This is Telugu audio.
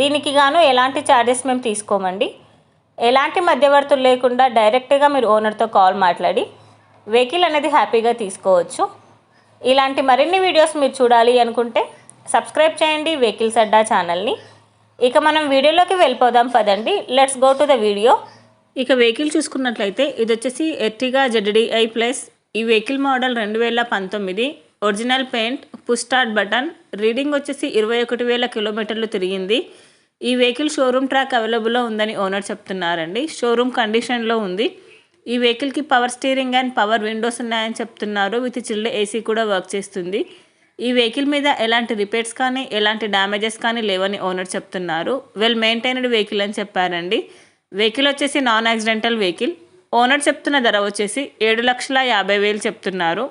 దీనికి గాను ఎలాంటి ఛార్జెస్ మేము తీసుకోమండి. ఎలాంటి మధ్యవర్తులు లేకుండా డైరెక్ట్గా మీరు ఓనర్తో కాల్ మాట్లాడి వెహికల్ అనేది హ్యాపీగా తీసుకోవచ్చు. ఇలాంటి మరిన్ని వీడియోస్ మీరు చూడాలి అనుకుంటే సబ్స్క్రైబ్ చేయండి వెహికల్స్ అడ్డా ఛానల్ని ఇక మనం వీడియోలోకి వెళ్ళిపోదాం పదండి. Let's go to the video ఇక వెహికల్ చూసుకున్నట్లయితే ఇది వచ్చేసి ఎర్టిగా జెడ్డిఐ ప్లస్. ఈ వెహికల్ మోడల్ రెండు వేల పంతొమ్మిది original paint push button. Reading వచ్చేసి ఇరవై ఒకటి వేల కిలోమీటర్లు తిరిగింది. ఈ వెహికల్ షోరూమ్ ట్రాక్ అవైలబుల్లో ఉందని ఓనర్ చెప్తున్నారండి. షోరూమ్ కండిషన్లో ఉంది. ఈ వెహికల్కి power steering and power windows ఉన్నాయని చెప్తున్నారు. విత్ చిల్డ్ ఏసీ కూడా వర్క్ చేస్తుంది. ఈ వెహికల్ మీద ఎలాంటి రిపేర్స్ కానీ ఎలాంటి డ్యామేజెస్ కానీ లేవని ఓనర్ చెప్తున్నారు. వెల్ మెయింటైన్డ్ వెహికల్ అని చెప్పారండి. వెహికల్ వచ్చేసి నాన్ యాక్సిడెంటల్ వెహికల్. ఓనర్ చెప్తున్న ధర వచ్చేసి ఏడు లక్షల యాభై వేలు చెప్తున్నారు.